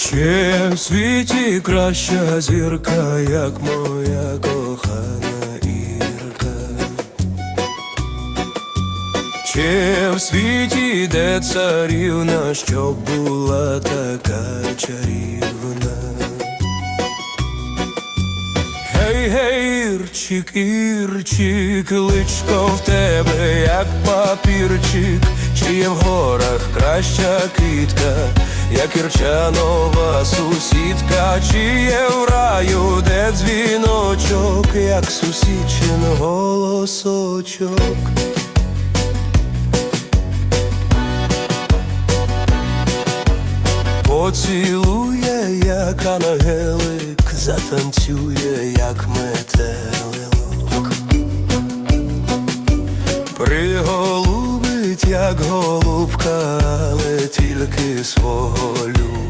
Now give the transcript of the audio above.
Чи в світі краща зірка, як моя кохана Ірка? Чи в світі де царівна, щоб була така чарівна? Гей, гей, Ірчик, Ірчик, личко в тебе, як папірчик, чи є в горах краща квітка, як ірчанова сусідка, чи є в раю, де дзвіночок, як сусідчин голосочок. Поцілує, як ангелик, затанцює, як метелик. Приголубить, як голубка, але тільки свого люба.